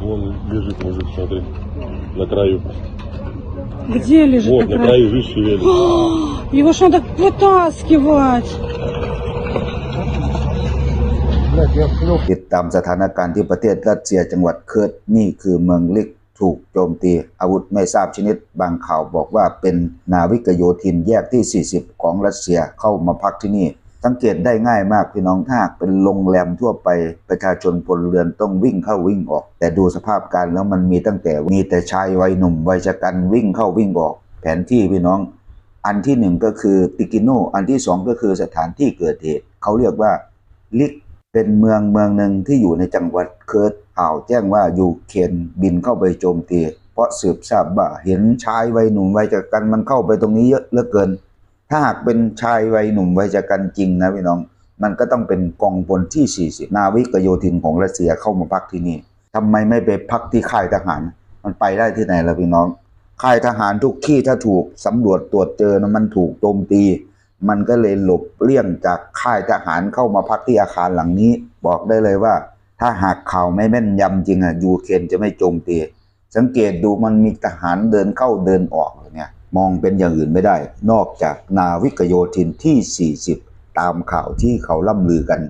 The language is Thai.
Вон лежит мужик, смотри, на краю. Где лежит? Вот, на на краю? краю жишь велик. Его ж надо вытаскивать. ติดตามสถานการณ์ที่ประเทศรัสเซียจังหวัดเคิร์ดนี่คือเมืองลิกถูกโจมตี อาวุธไม่ทราบชนิด บางข่าวบอกว่าเป็นนาวิกโยธินแยกที่ 40 ของรัสเซียเข้ามาพักที่นี่ สังเกตได้ง่ายมากพี่น้องถ้ากเป็นโรงแรมทั่วไปประชาชนพลเรือนต้องวิ่งเข้าวิ่งออก แต่ดูสภาพการแล้วมันมีตั้งแต่มีแต่ชายวัยหนุ่มวัยชะกันวิ่งเข้าวิ่งออก แผนที่พี่น้อง อันที่หนึ่งก็คือติกิโนอันที่สองก็คือสถานที่เกิดเหตุเขาเรียกว่าลิกเป็นเมืองเมืองหนึ่งที่อยู่ในจังหวัดเคิร์ดข่าวแจ้งว่ายูเครนบินเข้าไปโจมตีเพราะสืบทราบว่าเห็นชายวัยหนุ่มวัยจักันมันเข้าไปตรงนี้เยอะเหลือเกิน ถ้าหากเป็นชายวัยหนุ่มวัยจักันจริงนะพี่น้อง มันก็ต้องเป็นกองพลที่ 40 นาวิกโยธินของรัสเซียเข้ามาพักที่นี่ทำไมไม่ไปพักที่ค่ายทหาร มันไปได้ที่ไหนล่ะพี่น้อง ค่ายทหารทุกที่ถ้าถูกสำรวจตรวจเจอนะมันถูกโจมตี มันก็เลยหลบเลี่ยงจากค่ายทหารเข้ามาพักที่อาคารหลังนี้ บอกได้เลยว่า ถ้าหากข่าวไม่แม่นยำจริงอะยูเครนจะไม่โจมตี สังเกตดูมันมีทหารเดินเข้าเดินออก มองเป็นอย่างอื่นไม่ได้ นอกจากนาวิกโยธินที่ 40 ตามข่าวที่เขาล่ำลือกัน